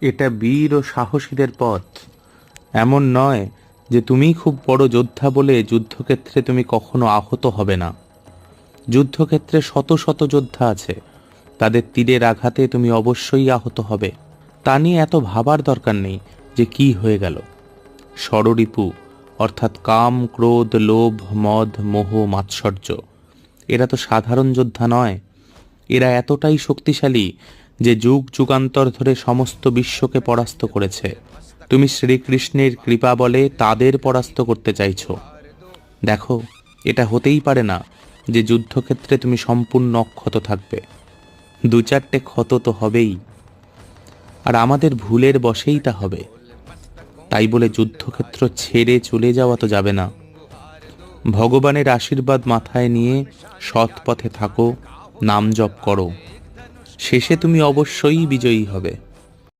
এটা বীর ও সাহসীদের পথ। এমন নয় যে তুমি খুব বড় যোদ্ধা বলে যুদ্ধক্ষেত্রে তুমি কখনো আহত হবে না। যুদ্ধক্ষেত্রে শত শত যোদ্ধা আছে, তাদের তীরের আঘাতে তুমি অবশ্যই আহত হবে। তা নিয়ে এত ভাবার দরকার নেই যে কি হয়ে গেল। ষড়রিপু অর্থাৎ কাম, ক্রোধ, লোভ, মদ, মোহ, মাৎসর্য, এরা তো সাধারণ যোদ্ধা নয়। এরা এতটাই শক্তিশালী যে যুগ যুগান্তর ধরে সমস্ত বিশ্বকে পরাস্ত করেছে। তুমি শ্রীকৃষ্ণের কৃপা বলে তাদের পরাস্ত করতে চাইছো। দেখো, এটা হতেই পারে না যে যুদ্ধক্ষেত্রে তুমি সম্পূর্ণ অক্ষত থাকবে। দু চারটে ক্ষত তো হবেই। আর আমাদের ভুলের বশেই তা হবে। তাই বলে যুদ্ধক্ষেত্র ছেড়ে চলে যাওয়া তো যাবে না। ভগবানের আশীর্বাদ মাথায় নিয়ে সৎ পথে থাকো, নাম জপ করো। শেষে তুমি অবশ্যই বিজয়ী হবে।